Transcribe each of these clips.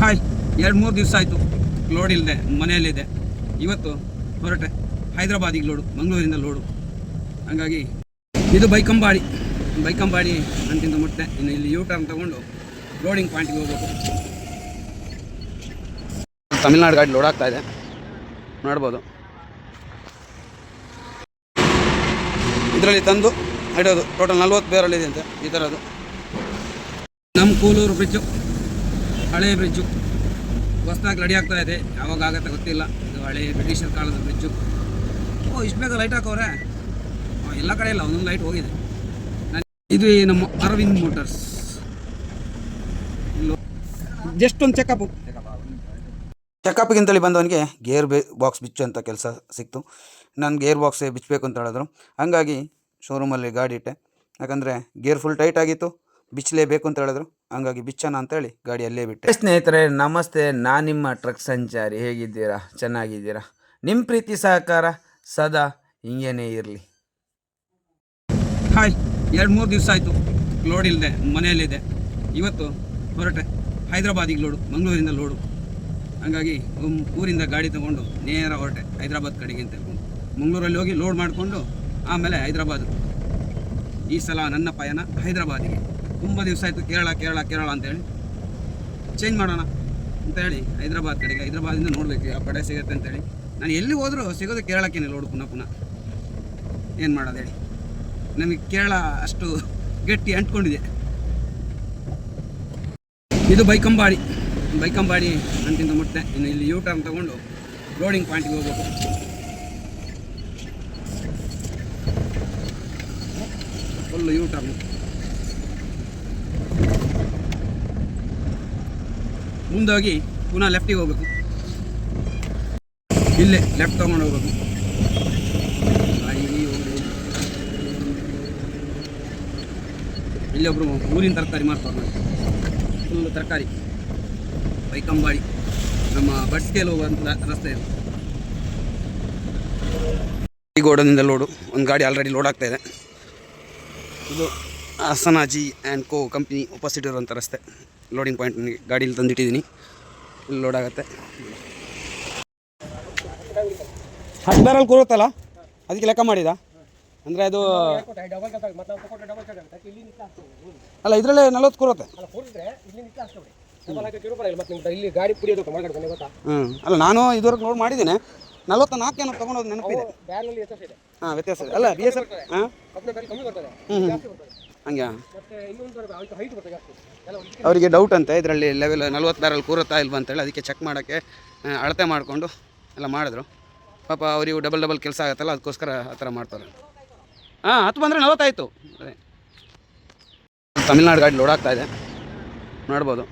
Hi, ಎರಡು ಮೂರು ದಿವಸ ಆಯಿತು. ಲೋಡ್ ಇಲ್ಲದೆ ಮನೆಯಲ್ಲಿದೆ. ಇವತ್ತು ಹೊರಟೆ. ಹೈದ್ರಾಬಾದಿಗೆ ಲೋಡು, ಮಂಗಳೂರಿಂದ ಲೋಡು. ಹಾಗಾಗಿ ಇದು ಬೈಕಂಬಾಡಿ. ಬೈಕಂಬಾಡಿ ಅಂತಿಂದ ಮುಟ್ಟೆ. ಇನ್ನು ಇಲ್ಲಿ ಯೂ ಟರ್ನ್ ತೊಗೊಂಡು ಲೋಡಿಂಗ್ ಪಾಯಿಂಟ್ಗೆ ಹೋಗಬೇಕು. ತಮಿಳ್ನಾಡು ಗಾಡಿ ಲೋಡ್ ಆಗ್ತಾ ಇದೆ. ನೋಡ್ಬೋದು. ಇದರಲ್ಲಿ ತಂದು ಇಡೋದು ಟೋಟಲ್ ನಲ್ವತ್ತು ಬೇರಲ್ಲಿದೆ ಅಂತೆ ಈ ಥರದ್ದು ನಮ್ಮ ಕೂಲೂರು ಬ್ರಿಡ್ಜು ಹಳೆಯ ಬ್ರಿಡ್ಜು. ಹೊಸದಾಗಿ ರೆಡಿ ಆಗ್ತಾ ಇದೆ. ಯಾವಾಗ ಆಗತ್ತೆ ಗೊತ್ತಿಲ್ಲ. ಇದು ಹಳೆ ಬ್ರಿಟಿಷರ್ ಕಾಲದ ಬ್ರಿಡ್ಜು. ಓ, ಇಷ್ಟು ಬೇಗ ಲೈಟ್ ಹಾಕೋರೆ ಎಲ್ಲ ಕಡೆ ಇಲ್ಲ. ಒಂದೊಂದು ಲೈಟ್ ಹೋಗಿದೆ. ಇದು ನಮ್ಮ ಅರವಿಂದ್ ಮೋಟರ್ಸ್ ಜಸ್ಟ್ ಒಂದು ಚೆಕಪ್ ಚೆಕಪ್ಗಿಂತೇಳಿ ಬಂದವನಿಗೆ ಗೇರ್ ಬೇ ಬಾಕ್ಸ್ ಬಿಚ್ಚು ಅಂತ ಕೆಲಸ ಸಿಕ್ತು. ನಾನು ಗೇರ್ ಬಾಕ್ಸೇ ಬಿಚ್ಚಬೇಕು ಅಂತ ಹೇಳಿದ್ರು. ಹಂಗಾಗಿ ಶೋರೂಮಲ್ಲಿ ಗಾಡಿ ಇಟ್ಟೆ. ಯಾಕಂದರೆ ಗೇರ್ ಫುಲ್ ಟೈಟ್ ಆಗಿತ್ತು. ಬಿಚ್ಚಲೇಬೇಕು ಅಂತ ಹೇಳಿದ್ರು. ಹಂಗಾಗಿ ಬಿಚ್ಚನ ಅಂತೇಳಿ ಗಾಡಿ ಅಲ್ಲೇ ಬಿಟ್ಟೆ ಸ್ನೇಹಿತರೆ ನಮಸ್ತೆ. ನಾನು ನಿಮ್ಮ ಟ್ರಕ್ ಸಂಚಾರಿ. ಹೇಗಿದ್ದೀರಾ? ಚೆನ್ನಾಗಿದ್ದೀರಾ? ನಿಮ್ಮ ಪ್ರೀತಿ ಸಹಕಾರ ಸದಾ ಹಿಂಗೇನೇ ಇರಲಿ. ಹಾಯ್ ಎರಡು ಮೂರು ದಿವಸ ಆಯಿತು. ಲೋಡ್ ಇಲ್ಲದೆ ಮನೆಯಲ್ಲಿದೆ ಇವತ್ತು ಹೊರಟೆ ಹೈದ್ರಾಬಾದಿಗೆ ಲೋಡು ಮಂಗಳೂರಿಂದ ಲೋಡು. ಹಂಗಾಗಿ ಊರಿಂದ ಗಾಡಿ ತೊಗೊಂಡು ನೇರ ಹೊರಟೆ ಹೈದರಾಬಾದ್ ಕಡೆಗೆ ಅಂತ ಹೇಳ್ಕೊಂಡು ಮಂಗಳೂರಲ್ಲಿ ಹೋಗಿ ಲೋಡ್ ಮಾಡಿಕೊಂಡು ಆಮೇಲೆ ಹೈದರಾಬಾದ್. ಈ ಸಲ ನನ್ನ ಪಯಣ ಹೈದರಾಬಾದಿಗೆ. ತುಂಬ ದಿವಸ ಆಯಿತು ಕೇರಳ ಕೇರಳ ಕೇರಳ ಅಂತೇಳಿ ಚೇಂಜ್ ಮಾಡೋಣ ಅಂತ ಹೇಳಿ ಹೈದ್ರಾಬಾದ್ ಕಡೆಗೆ ಹೈದ್ರಾಬಾದಿಂದ ನೋಡಬೇಕು ಯಾವ ಕಡೆ ಸಿಗುತ್ತೆ ಅಂತೇಳಿ ನಾನು ಎಲ್ಲಿ ಹೋದರೂ ಸಿಗೋದು ಕೇರಳಕ್ಕೇನೆ ಲೋಡು ಪುನಃ ಪುನಃ. ಏನು ಮಾಡೋದು ಹೇಳಿ. ನಮಗೆ ಕೇರಳ ಅಷ್ಟು ಗಟ್ಟಿ ಅಂಟ್ಕೊಂಡಿದೆ. ಇದು ಬೈಕಂಬಾಡಿ. ಬೈಕಂಬಾಡಿ ಅಂತಿಂದ ಮುಟ್ಟೆ. ಇನ್ನು ಇಲ್ಲಿ ಯೂ ಟರ್ನ್ ತೊಗೊಂಡು ಲೋಡಿಂಗ್ ಪಾಯಿಂಟ್ಗೆ ಹೋಗ್ಬೇಕು. ಫುಲ್ಲು ಯೂ ಟರ್ನ್ ಮುಂದೋಗಿ ಪುನಃ ಲೆಫ್ಟಿಗೆ ಹೋಗ್ಬೇಕು. ಇಲ್ಲೇ ಲೆಫ್ಟ್ ತೊಗೊಂಡು ಹೋಗ್ಬೇಕು. ಇಲ್ಲಿ ಒಬ್ಬರು ಊರಿನ ತರಕಾರಿ ಮಾಡ್ತಾರೆ ನೋಡಿ. ಫುಲ್ ತರಕಾರಿ. ಬೈಕಂಬಾಡಿ ನಮ್ಮ ಬಟ್ಸ್ಕೇಲ್ ಹೋಗುವಂಥ ರಸ್ತೆ ಈ ಗೋಡನಿಂದ ಲೋಡು ಒಂದು ಗಾಡಿ ಆಲ್ರೆಡಿ ಲೋಡ್ ಆಗ್ತಾ ಇದೆ. ಇದು Hasanaji and co company opposite ಇರುವಂಥ ರಸ್ತೆ. ಲೋಡಿಂಗ್ ಪಾಯಿಂಟ್ ಗಾಡೀಲಿ ತಂದಿಟ್ಟಿದ್ದೀನಿ. ಇಲ್ಲಿ ಲೋಡ್ ಆಗುತ್ತೆ. ಹತ್ತು ಬ್ಯಾರಲ್ ಕೂರುತ್ತಲ್ಲ? ಅದಕ್ಕೆ ಲೆಕ್ಕ ಮಾಡಿದ. ಅಂದರೆ ಅದು ಅಲ್ಲ ಇದರಲ್ಲೇ ನಲವತ್ತು ಕೂರುತ್ತೆ. ಹ್ಞೂ ಅಲ್ಲ ನಾನು ಇದುವರೆಗೆ ನೋಡಿ ಮಾಡಿದ್ದೀನಿ. ನಲ್ವತ್ತ ನಾಲ್ಕು ಏನೋ ತೊಗೊಂಡೋದು ನೆನಪಿದೆ. ಹಾಂ ವ್ಯತ್ಯಾಸ ಇದೆ. ಅಲ್ಲ ಬಿ ಎಸ್ ಎಫ್ ಹಾಂ. ಹ್ಞೂ ಹ್ಞೂ ಹಂಗೆ? ಅವರಿಗೆ ಡೌಟ್ ಅಂತೆ ಇದರಲ್ಲಿ ಲೆವೆಲ್ ನಲ್ವತ್ತಾರಲ್ಲಿ ಕೂರುತ್ತಾ ಇಲ್ವಾ ಅಂತೇಳಿ ಅದಕ್ಕೆ ಚೆಕ್ ಮಾಡೋಕ್ಕೆ ಅಳತೆ ಮಾಡಿಕೊಂಡು ಎಲ್ಲ ಮಾಡಿದ್ರು. ಪಾಪ ಅವರಿಗೂ ಡಬಲ್ ಡಬಲ್ ಕೆಲಸ ಆಗುತ್ತಲ್ಲ ಅದಕ್ಕೋಸ್ಕರ ಆ ಥರ ಮಾಡ್ತಾರೆ. ಹಾಂ ಹತ್ತು ಬಂದರೆ ನಲವತ್ತಾಯಿತು. ಅದೇ. ತಮಿಳ್ನಾಡು ಗಾಡಿ ಲೋಡ್ ಆಗ್ತಾ ಇದೆ. ನೋಡ್ಬೋದು.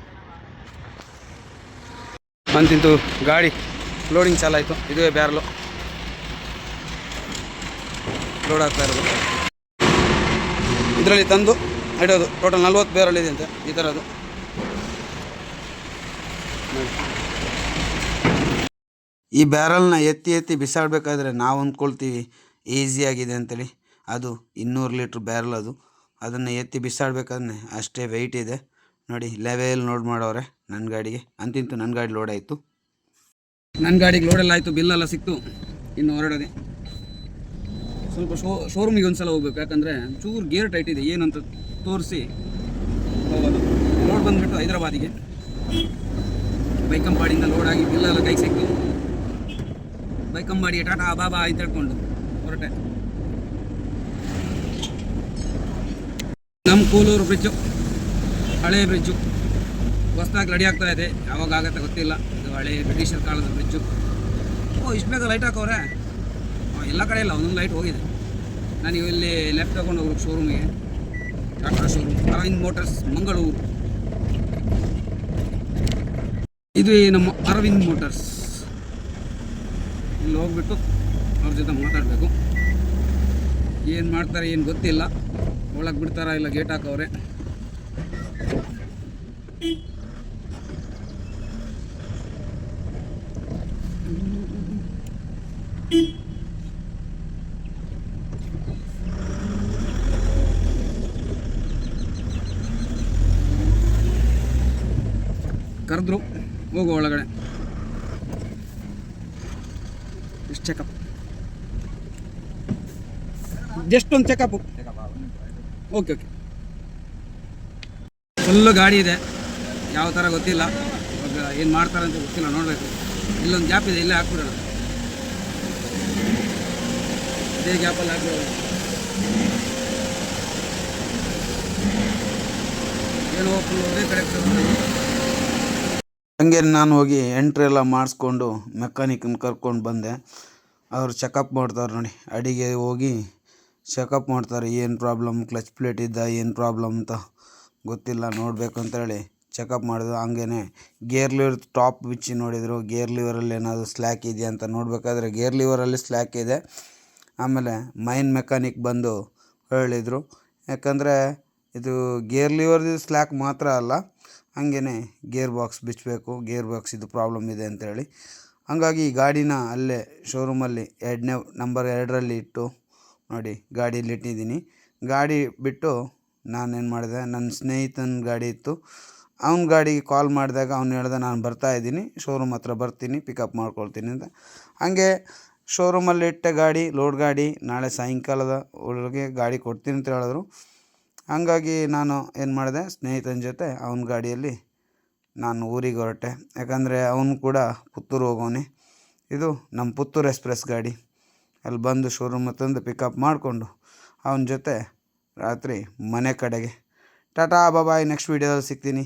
ಅಂತಿಂತು ಗಾಡಿ ಲೋಡಿಂಗ್ ಚಾಲಾಯಿತು. ಇದುವೇ ಬ್ಯಾರಲು. ಲೋಡ್ ಆಗ್ತಾ ಇರೋದು. ಇದರಲ್ಲಿ ತಂದು ಇಡೋದು ಟೋಟಲ್ ನಲ್ವತ್ತು ಬೇರಲ್ಲಿದೆ ಅಂತೆ ಈ ಥರದ್ದು ಈ ಬ್ಯಾರಲ್ನ ಎತ್ತಿ ಎತ್ತಿ ಬಿಸಾಡಬೇಕಾದ್ರೆ ನಾವು ಅಂದ್ಕೊಳ್ತೀವಿ ಈಸಿಯಾಗಿದೆ ಅಂತೇಳಿ. ಅದು ಇನ್ನೂರು ಲೀಟ್ರ್ ಬ್ಯಾರಲ್ ಅದು. ಅದನ್ನು ಎತ್ತಿ ಬಿಸಾಡಬೇಕಾದ್ರೆ ಅಷ್ಟೇ ವೆಯ್ಟ್ ಇದೆ. ನೋಡಿ ಲೆವೆಲ್ ನೋಡ್ ಮಾಡೋರೆ ನನ್ನ ಗಾಡಿಗೆ. ಅಂತಿಂತು ನನ್ನ ಗಾಡಿ ಲೋಡ್ ಆಯಿತು. ನನ್ನ ಗಾಡಿಗೆ ಲೋಡೆಲ್ಲ ಆಯಿತು ಬಿಲ್ಲೆಲ್ಲ ಸಿಕ್ತು. ಇನ್ನು ಹೊರಡದೆ. ಸ್ವಲ್ಪ ಶೋ ಶೋರೂಮಿಗೆ ಒಂದು ಸಲ ಹೋಗ್ಬೇಕು. ಯಾಕಂದರೆ ಚೂರು ಗೇರ್ ಟೈಟ್ ಇದೆ. ಏನಂತ ತೋರಿಸಿ ಲೋಡ್ ಬಂದ್ಬಿಟ್ಟು ಹೈದರಾಬಾದಿಗೆ. ಬೈಕಂಪಾಡಿಯಿಂದ ಲೋಡ್ ಆಗಿ ಬಿಲ್ಲೆಲ್ಲ ಕೈ ಸಿಕ್ತು. ಬೈಕಂಪಾಡಿ ಟಾಟಾ ಬಾಬಾ ಅಂತ ಹೇಳ್ಕೊಂಡು ಹೊರಟೆ. ನಮ್ಮ ಕೂಲೂರು ಬ್ರಿಡ್ಜು ಹಳೆ ಬ್ರಿಡ್ಜು ಹೊಸ್ದಾಗಿ ರೆಡಿ ಆಗ್ತಾ ಇದೆ. ಯಾವಾಗ ಆಗತ್ತೆ ಗೊತ್ತಿಲ್ಲ. ಇದು ಹಳೆ ಬ್ರಿಟಿಷರ್ ಕಾಲದ ಬ್ರಿಡ್ಜು ಓ ಇಷ್ಟು ಬೇಗ ಲೈಟ್ ಹಾಕವ್ರೆ. ಆ, ಎಲ್ಲ ಕಡೆ ಇಲ್ಲ, ಒಂದೊಂದು ಲೈಟ್ ಹೋಗಿದೆ. ನಾನು ಇಲ್ಲಿ ಲೆಫ್ಟ್ ತಗೊಂಡು ಹೋಗ್ಬೇಕು ಶೋರೂಮಿಗೆ ಟಾಟಾ ಶೋರೂಮ್ ಅರವಿಂದ್ ಮೋಟರ್ಸ್ ಮಂಗಳೂರು. ಇದು ನಮ್ಮ ಅರವಿಂದ್ ಮೋಟರ್ಸ್ ಇಲ್ಲಿ ಹೋಗ್ಬಿಟ್ಟು ಅವ್ರ ಜೊತೆ ಮಾತಾಡಬೇಕು. ಏನು ಮಾಡ್ತಾರೆ ಏನು ಗೊತ್ತಿಲ್ಲ. ಒಳಗೆ ಬಿಡ್ತಾರಾ ಇಲ್ಲ ಗೇಟ್ ಹಾಕವ್ರೆ. ಕರೆದ್ರು, ಹೋಗು ಒಳಗಡೆ. ಇಷ್ಟು ಚೆಕಪ್ ಜಸ್ಟ್ ಒಂದು ಚೆಕಪ್ ಓಕೆ ಓಕೆ ಫುಲ್ಲು ಗಾಡಿ ಇದೆ. ಯಾವ ಥರ ಗೊತ್ತಿಲ್ಲ. ಇವಾಗ ಏನು ಮಾಡ್ತಾರೆ ಅಂತ ಗೊತ್ತಿಲ್ಲ, ನೋಡಬೇಕು. ಇಲ್ಲೊಂದು ಗ್ಯಾಪ್ ಇದೆ, ಇಲ್ಲೇ ಹಾಕ್ಬಿಡೋಣ. ಇದೇ ಗ್ಯಾಪಲ್ಲಿ ಹಾಕ್ಬಿಡೋಣ. ಏನು ಫುಲ್ ಅದೇ ಕಡೆ ಹಂಗೆ ನಾನು ಹೋಗಿ ಎಂಟ್ರಿ ಎಲ್ಲ ಮಾಡಿಸ್ಕೊಂಡು ಮೆಕ್ಯಾನಿಕನ್ನ ಕರ್ಕೊಂಡು ಬಂದೆ. ಅವ್ರು ಚೆಕಪ್ ಮಾಡ್ತಾರೆ ನೋಡಿ. ಅಡಿಗೆ ಹೋಗಿ ಚೆಕಪ್ ಮಾಡ್ತಾರೆ. ಏನು ಪ್ರಾಬ್ಲಮ್ ಕ್ಲಚ್ ಪ್ಲೇಟ್ ಇದ್ದ? ಏನು ಪ್ರಾಬ್ಲಮ್ ಅಂತ ಗೊತ್ತಿಲ್ಲ. ನೋಡಬೇಕು ಅಂತೇಳಿ ಚೆಕಪ್ ಮಾಡಿದ್ರು ಹಂಗೇ ಗೇರ್ ಲಿವರ್ ಟಾಪ್ ಬಿಚ್ಚಿ ನೋಡಿದರು. ಗೇರ್ ಲಿವರಲ್ಲಿ ಏನಾದರೂ ಸ್ಲ್ಯಾಕ್ ಇದೆಯಾ ಅಂತ ನೋಡಬೇಕಾದ್ರೆ ಗೇರ್ ಲಿವರಲ್ಲಿ ಸ್ಲ್ಯಾಕ್ ಇದೆ. ಆಮೇಲೆ ಮೈನ್ ಮೆಕ್ಯಾನಿಕ್ ಬಂದು ಹೇಳಿದರು. ಯಾಕಂದರೆ ಇದು ಗೇರ್ ಲಿವರ್ದು ಸ್ಲ್ಯಾಕ್ ಮಾತ್ರ ಅಲ್ಲ ಹಾಗೇ ಗೇರ್ ಬಾಕ್ಸ್ ಬಿಚ್ಚಬೇಕು ಗೇರ್ ಬಾಕ್ಸ್ ಇದು ಪ್ರಾಬ್ಲಮ್ ಇದೆ ಅಂತೇಳಿ. ಹಾಗಾಗಿ ಈ ಗಾಡಿನ ಅಲ್ಲೇ ಶೋರೂಮಲ್ಲಿ ಎರಡನೇ ನಂಬರ್ ಎರಡರಲ್ಲಿ ಇಟ್ಟು ನೋಡಿ ಗಾಡೀಲಿ ಇಟ್ಟಿದ್ದೀನಿ. ಗಾಡಿ ಬಿಟ್ಟು ನಾನೇನು ಮಾಡಿದೆ ನನ್ನ ಸ್ನೇಹಿತನ ಗಾಡಿ ಇತ್ತು. ಅವನ ಗಾಡಿಗೆ ಕಾಲ್ ಮಾಡಿದಾಗ ಅವ್ನು ಹೇಳ್ದೆ ನಾನು ಬರ್ತಾ ಇದ್ದೀನಿ ಶೋರೂಮ್ ಹತ್ರ ಬರ್ತೀನಿ ಪಿಕಪ್ ಮಾಡ್ಕೊಳ್ತೀನಿ ಅಂತ. ಹಾಗೆ ಶೋರೂಮಲ್ಲಿ ಇಟ್ಟ ಗಾಡಿ ಲೋಡ್ ಗಾಡಿ ನಾಳೆ ಸಾಯಂಕಾಲದ ಒಳಗೆ ಗಾಡಿ ಕೊಡ್ತೀನಿ ಅಂತ ಹೇಳಿದ್ರು. ಹಂಗಾಗಿ ನಾನು ಏನು ಮಾಡಿದೆ, ಸ್ನೇಹಿತನ ಜೊತೆ ಅವನ ಗಾಡಿಯಲ್ಲಿ ನಾನು ಊರಿಗೆ ಹೊರಟೆ. ಯಾಕಂದರೆ ಅವನು ಕೂಡ ಪುತ್ತೂರು ಹೋಗೋನೆ ಇದು ನಮ್ಮ ಪುತ್ತೂರು ಎಕ್ಸ್ಪ್ರೆಸ್ ಗಾಡಿ. ಅಲ್ಲಿ ಬಂದು ಶೋರೂಮ್ ತಂದು ಪಿಕಪ್ ಮಾಡಿಕೊಂಡು ಅವನ ಜೊತೆ ರಾತ್ರಿ ಮನೆ ಕಡೆಗೆ. ಟಾಟಾ ಬಾಬಾಯ್ ನೆಕ್ಸ್ಟ್ ವೀಡಿಯೋದಲ್ಲಿ ಸಿಗ್ತೀನಿ.